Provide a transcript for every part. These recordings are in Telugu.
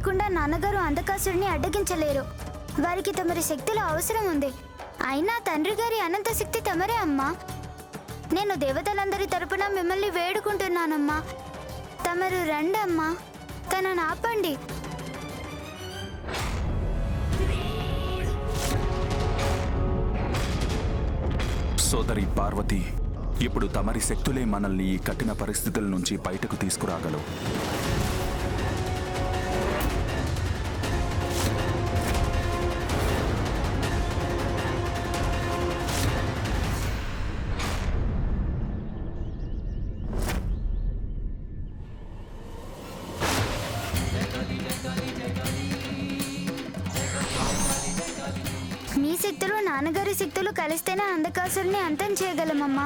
లేకుండా నాన్నగారు అంధకాసుడిని అడ్డగించలేరు. వారికి తమరి శక్తుల అవసరం ఉంది. అయినా తండ్రి గారి అనంత శక్తి తమరే అమ్మా. నేను దేవతలందరి తరపున మిమ్మల్ని వేడుకుంటున్నానమ్మా. తమరు రండమ్మా. తనను ఆపండి. సోదరి పార్వతి ఇప్పుడు తమరి శక్తులే మనల్ని ఈ కఠిన పరిస్థితుల నుంచి బయటకు తీసుకురాగలవు. నాన్నగారి శక్తులు కలిస్తేనే అంధకాసుడిని అంతం చేయగలమమ్మా.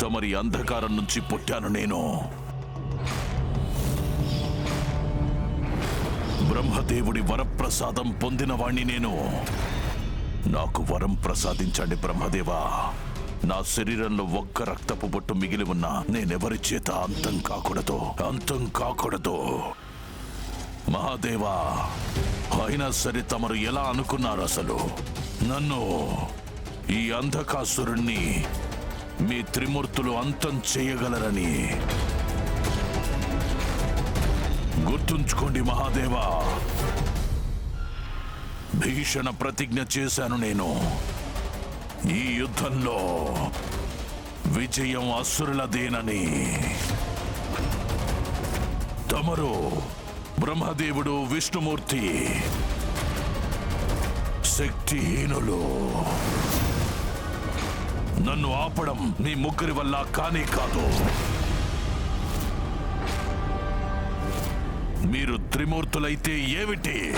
తమరి అంధకారం నుంచి పుట్టాను నేను. బ్రహ్మదేవుడి వరప్రసాదం పొందినవాణ్ణి నేను. నాకు వరం ప్రసాదించండి బ్రహ్మదేవా. నా శరీరంలో ఒక్క రక్తపు బొట్టు మిగిలి ఉన్నా నేనెవరి చేత అంతం కాకూడదు అంతం కాకూడదు? మహాదేవా అయినా సరే తమరు ఎలా అనుకున్నారు అసలు? నన్ను ఈ అంధకాసురుణ్ణి మీ త్రిమూర్తులు అంతం చేయగలరని. గుర్తుంచుకోండి మహాదేవా. భీషణ ప్రతిజ్ఞ చేశాను నేను. ఈ యుద్ధంలో విజయం అసురులదేనని. తమరు బ్రహ్మదేవుడు విష్ణుమూర్తి శక్తిహీనులు. నన్ను ఆపడం మీ ముగ్గురి వల్ల కానే కాదు. మీరు త్రిమూర్తులైతే ఏమిటి?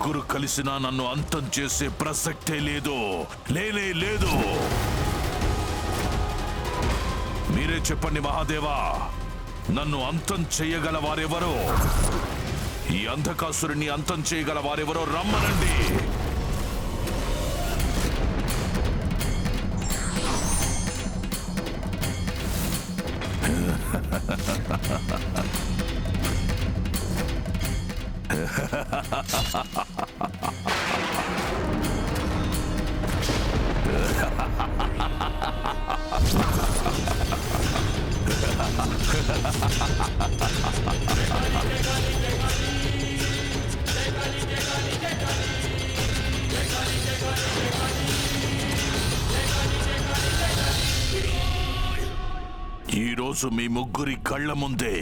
ముగ్గురు కలిసినా నన్ను అంతం చేసే ప్రసక్తే లేదు లేనే లేదు. మీరే చెప్పండి మహాదేవా నన్ను అంతం చేయగల వారెవరో ఈ అంధకాసురుణ్ణి అంతం చేయగల వారెవరో రమ్మనండి. ఈరోజు మీ ముగ్గురి కళ్ళ ముందే.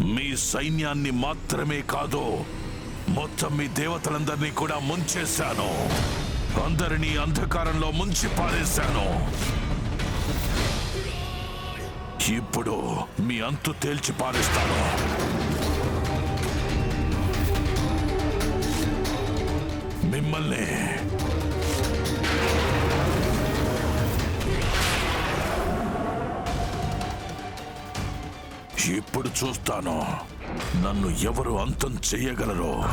మీ సైన్యాన్ని మాత్రమే కాదు మొత్తం మీ దేవతలందరినీ కూడా ముంచేశాను. అందరినీ అంధకారంలో ముంచి పారేశాను. ఇప్పుడు మీ అంతు తేల్చి పారేస్తాను. మిమ్మల్ని ఇప్పుడు చూస్తాను. నన్ను ఎవరు అంతం చెయ్యగలరో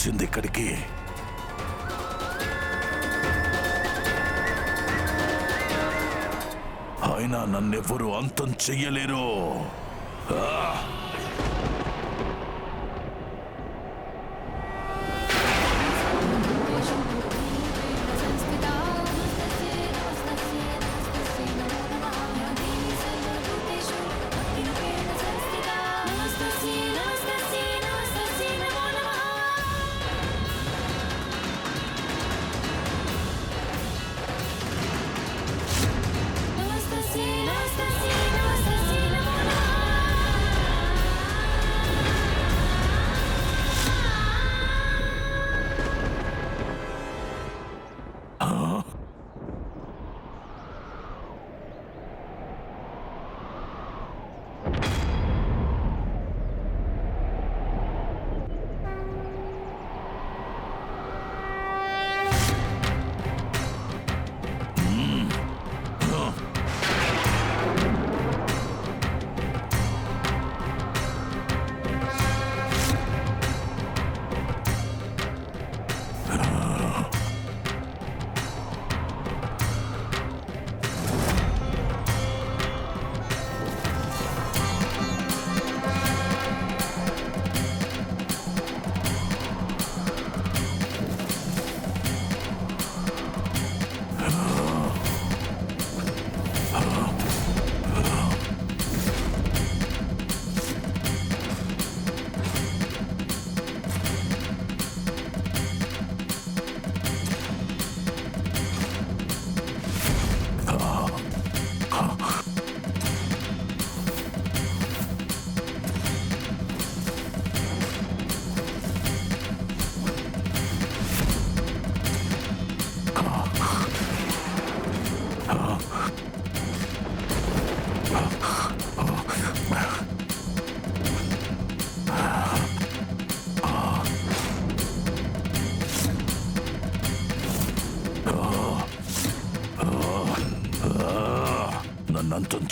వచ్చింది ఇక్కడికి. అయినా నన్నెవ్వరూ అంతం చెయ్యలేరు.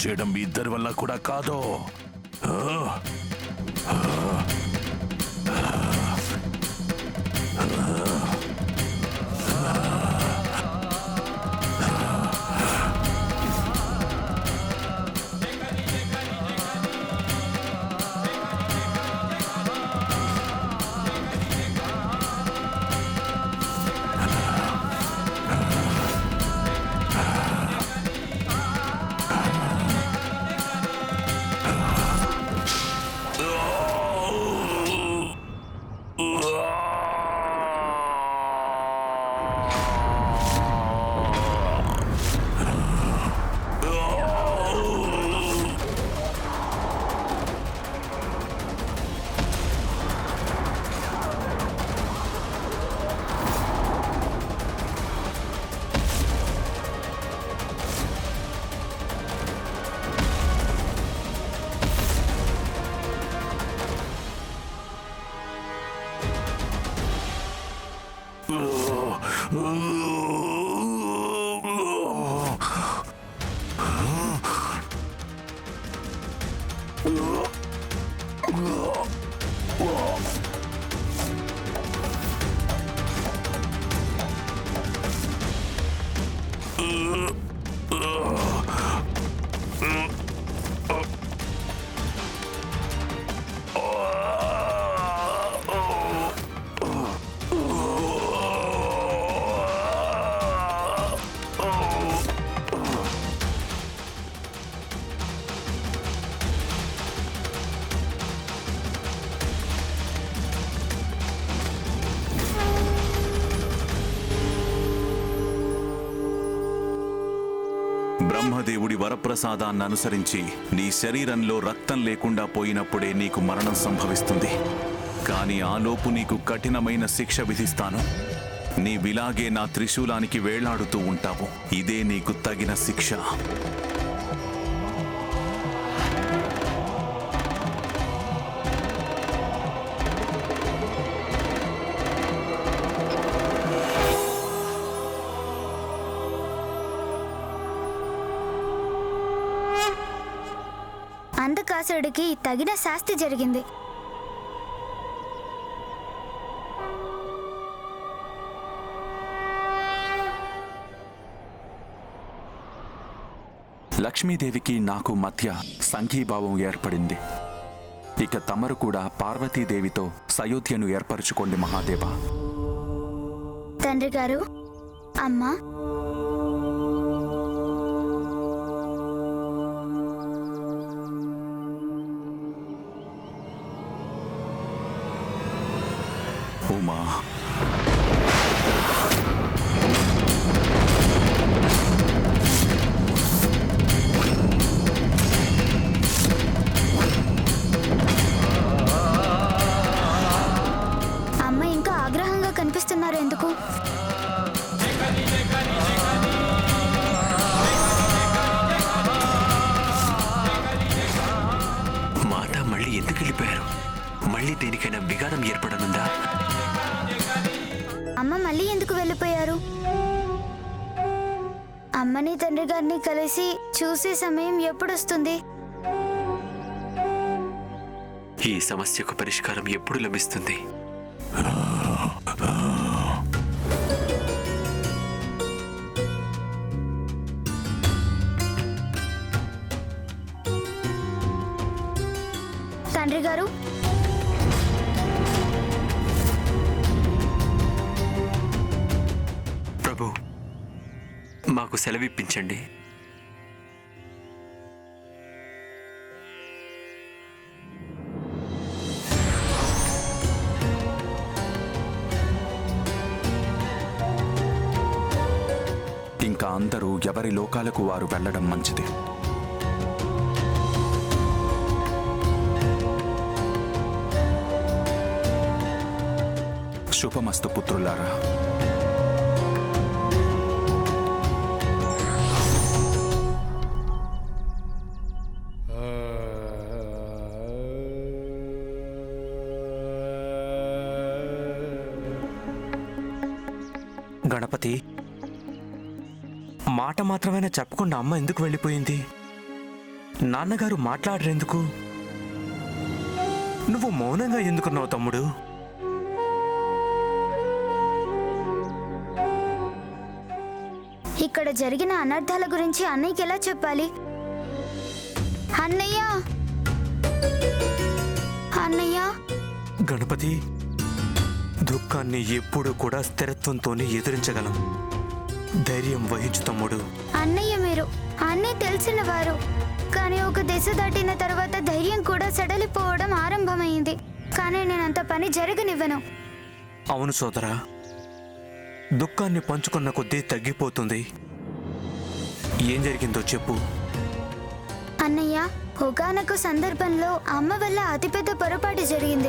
చేయడం మీ ఇద్దరి వల్ల కూడా కాదు. వరప్రసాదాన్ని అనుసరించి నీ శరీరంలో రక్తం లేకుండా పోయినప్పుడే నీకు మరణం సంభవిస్తుంది. కానీ ఆలోపు నీకు కఠినమైన శిక్ష విధిస్తాను. నీవిలాగే నా త్రిశూలానికి వేళ్ళాడుతూ ఉంటావు. ఇదే నీకు తగిన శిక్ష. అంధకాసుడికి తగిన శాస్తి జరిగింది. లక్ష్మీదేవికి నాకు మధ్య సంఘీభావం ఏర్పడింది. ఇక తమరు కూడా పార్వతీదేవితో సయోధ్యను ఏర్పరచుకోండి మహాదేవా. తండ్రి గారు అమ్మా అమ్మని తండ్రి గారిని కలిసి చూసే సమయం ఎప్పుడొస్తుంది? ఈ సమస్యకు పరిష్కారం ఎప్పుడు లభిస్తుంది? మాకు సెలవిప్పించండి. ఇంకా అందరూ ఎవరి లోకాలకు వారు వెళ్ళడం మంచిది. శుభమస్తు పుత్రులారా. గణపతి. మాట మాత్రమైనా చెప్పకుండా అమ్మ ఎందుకు వెళ్ళిపోయింది? నాన్నగారు మాట్లాడరెందుకు? నువ్వు మౌనంగా ఎందుకున్నావు తమ్ముడు? ఇక్కడ జరిగిన అనర్థాల గురించి అన్నయ్యకి ఎలా చెప్పాలి? అన్నయ్య! అన్నయ్య! గణపతి దుఃఖాన్ని ఎప్పుడూ కూడా స్థిరత్వంతోనే ఎదిరించగలం. ధైర్యం వహించు తమ్ముడు. అన్నయ్య మీరు అన్నీ తెలిసిన వారు. కానీ ఒక దశ దాటిన తర్వాత ధైర్యం కూడా సడలిపోవడం ఆరంభమైంది. కానీ నేనంత పని జరగనివ్వను. అవును సోదరా. దుఃఖాన్ని పంచుకున్న కొద్దీ తగ్గిపోతుంది. ఏం జరిగిందో చెప్పు. అన్నయ్య ఒకానొక సందర్భంలో అమ్మ వల్ల అతిపెద్ద పొరపాటు జరిగింది.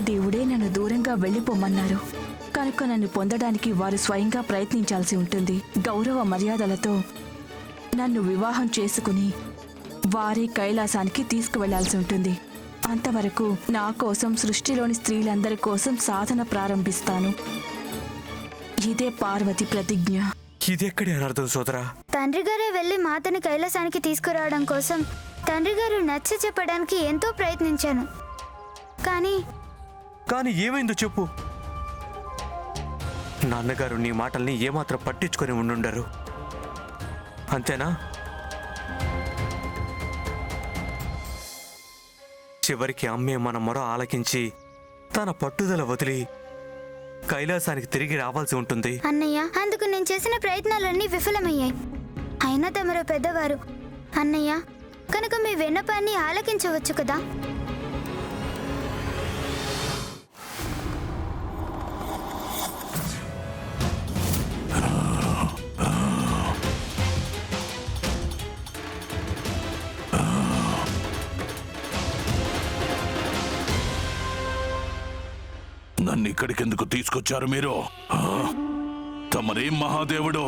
మహాదేవుడే నన్ను దూరంగా వెళ్ళిపోమన్నారు. కనుక నన్ను పొందడానికి వారు స్వయంగా ప్రయత్నించాల్సి ఉంటుంది. గౌరవ మర్యాదలతో నన్ను వివాహం చేసుకుని వారి కైలాసానికి తీసుకువెళ్ళాల్సి ఉంటుంది. అంతవరకు నా కోసం సృష్టిలోని స్త్రీలందరి కోసం సాధన ప్రారంభిస్తాను. ఇదే పార్వతి ప్రతిజ్ఞ. ఇదెక్కడి అనర్థం సోదరా? తండ్రి గారే వెళ్ళి మాతని కైలాసానికి తీసుకురావడం కోసం తండ్రి గారు నచ్చ చెప్పడానికి ఎంతో ప్రయత్నించాను. కానీ కానీ ఏమైందో చెప్పు. నాన్నగారు నీ మాటల్ని ఏమాత్రం పట్టించుకొని ఉండుండరు. అంతేనా? చివరికి అమ్మే మన మొర ఆలకించి తన పట్టుదల వదిలి కైలాసానికి తిరిగి రావాల్సి ఉంటుంది. అన్నయ్య అందుకు నేను చేసిన ప్రయత్నాలన్నీ విఫలమయ్యాయి. అయినా తమరో పెద్దవారు. అన్నయ్య కనుక మీ విన్నపాన్ని ఆలకించవచ్చు కదా? నన్ను ఇక్కడికెందుకు తీసుకొచ్చారు మీరు? ఆ? తమరేం మహాదేవుడు.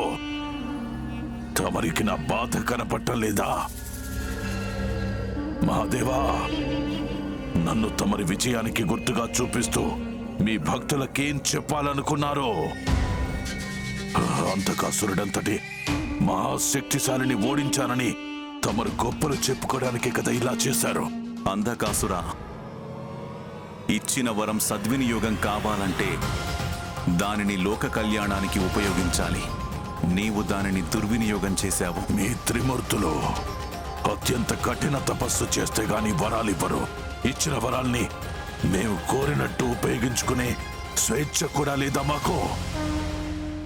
తమరికి నా బాధ కనపట్టం లేదా మహాదేవా నన్ను తమరి విజయానికి గుర్తుగా చూపిస్తూ మీ భక్తులకేం చెప్పాలనుకున్నారో? అంతకాసురుడంతటి మహాశక్తిశాలిని ఓడించానని తమరు గొప్పలు చెప్పుకోవడానికి కదా ఇలా చేశారు. అంధకాసురా ఇచ్చిన వరం సద్వినియోగం కావాలంటే దానిని లోక కళ్యాణానికి ఉపయోగించాలి. నీవు దానిని దుర్వినియోగం చేశావు. మీ త్రిమూర్తులు అత్యంత కఠిన తపస్సు చేస్తే గాని వరాలివ్వరు ఇచ్చిన వరాల్ని మేము కోరినట్టు ఉపయోగించుకునే స్వేచ్ఛ కూడా లేదా మాకు?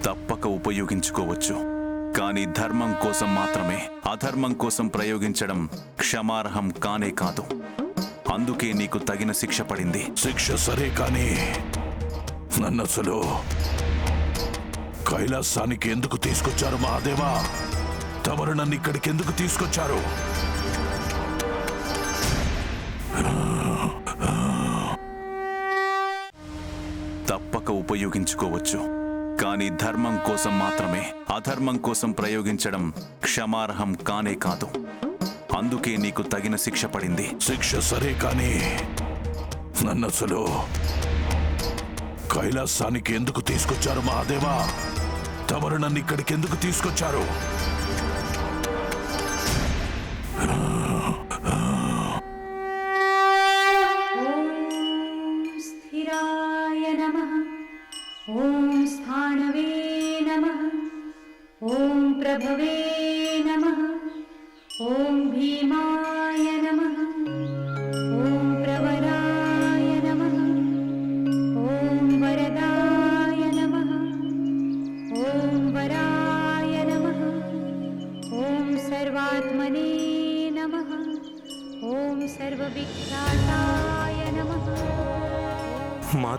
తప్పక ఉపయోగించుకోవచ్చు. కానీ ధర్మం కోసం మాత్రమే. అధర్మం కోసం ప్రయోగించడం క్షమార్హం కానే కాదు. అందుకే నీకు తగిన శిక్ష పడింది. శిక్ష సరే కానీ నన్ను అసలు కైలాసానికి ఎందుకు తీసుకొచ్చారు మహాదేవా? తమరు నన్ను ఇక్కడికి ఎందుకు తీసుకొచ్చారు? తప్పక ఉపయోగించుకోవచ్చు కానీ ధర్మం కోసం మాత్రమే. అధర్మం కోసం ప్రయోగించడం క్షమార్హం కానే కాదు. అందుకే నీకు తగిన శిక్ష పడింది. శిక్ష సరే కానీ నన్ను అసలు కైలాసానికి ఎందుకు తీసుకొచ్చారు మహాదేవా? తమరు నన్ను ఇక్కడికి ఎందుకు తీసుకొచ్చారు?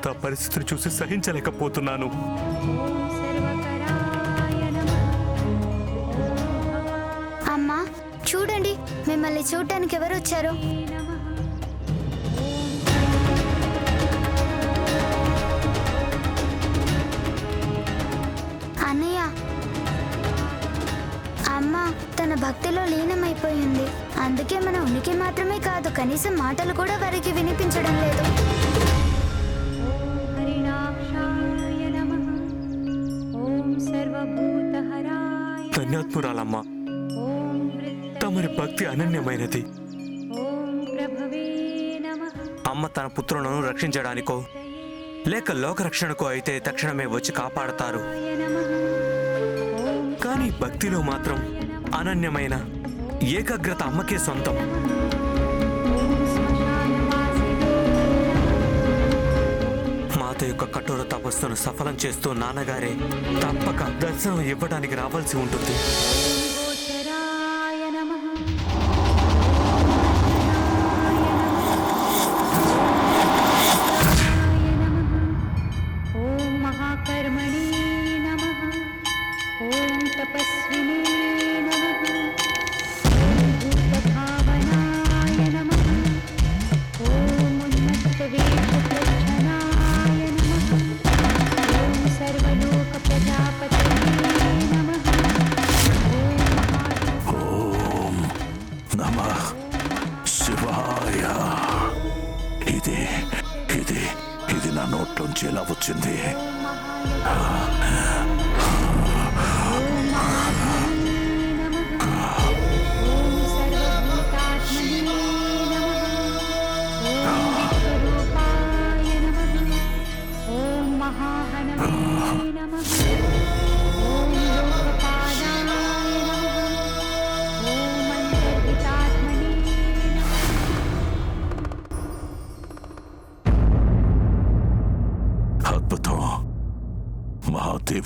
తాత పరిస్థితిని చూసి సహించలేకపోతున్నాను. అమ్మా చూడండి మిమ్మల్ని చూడటానికి ఎవరు వచ్చారు? అన్నయ్య అమ్మ తన భక్తిలో లీనమైపోయింది. అందుకే మన ఉనికి మాత్రమే కాదు కనీసం మాటలు కూడా వారికి వినిపించడం లేదు. మహాత్మురాలమ్మ తమరి భక్తి అనన్యమైనది. అమ్మ తన పుత్రులను రక్షించడానికో లేక లోకరక్షణకో అయితే తక్షణమే వచ్చి కాపాడతారు. కానీ భక్తిలో మాత్రం అనన్యమైన ఏకాగ్రత అమ్మకే సొంతం. మాత యొక్క కఠోర తపస్సును సఫలం చేస్తూ నాన్నగారే తప్పక దర్శనం ఇవ్వడానికి రావాల్సి ఉంటుంది. నమ శివాయ ఇది ఇది ఇది నా నోట్లోంచి ఎలా వచ్చింది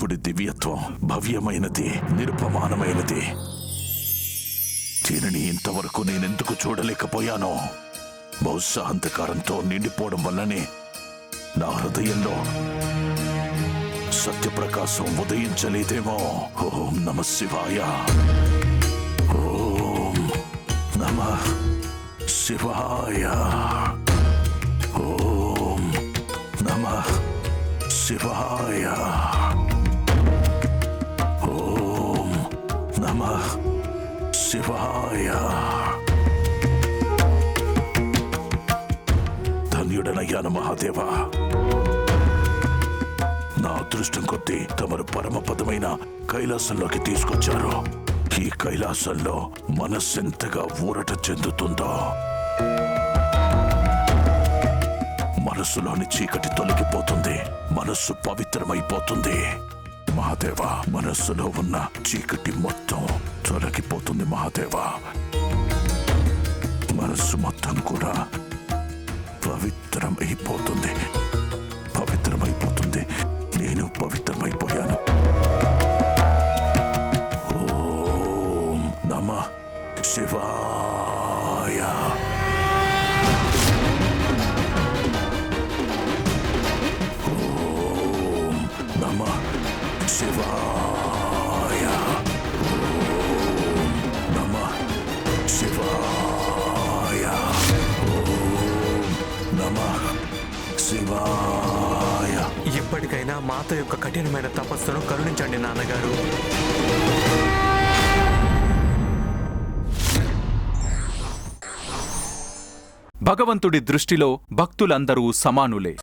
దేవుడి దివ్యత్వం భవ్యమైనది నిరుపమానమైనది దీనిని ఇంతవరకు నేనెందుకు చూడలేకపోయానో? బహుశా అంధకారంతో నిండిపోవడం వల్లనే నా హృదయంలో సత్యప్రకాశం ఉదయించలేదేమో. ఓం నమ శివాయ. ఓం నమ శివాయ. ఓం నమ శివాయ. శివాయ. ధన్యుడనయ్యాను మహాదేవా. నా అదృష్టం కొద్దీ తమరు పరమపదమైన కైలాసంలోకి తీసుకొచ్చారు. ఈ కైలాసంలో మనస్సెంతగా ఊరట చెందుతుందో. మనస్సులోని చీకటి తొలగిపోతుంది. మనస్సు పవిత్రమైపోతుంది. మహాదేవ మనస్సులో ఉన్న చీకటి మొత్తం తొలగిపోతుంది మహాదేవా మనస్సు మొత్తం కూడా పవిత్రమైపోతుంది పవిత్రమైపోతుంది నేను పవిత్రమైపోయాను ఓం నమ శివాయ ఓం నమ శివాయ శివాయ ఇప్పటికైనా మాత యొక్క కఠినమైన తపస్సును కరుణించండి నాన్నగారు. భగవంతుడి దృష్టిలో భక్తులందరూ సమానులే.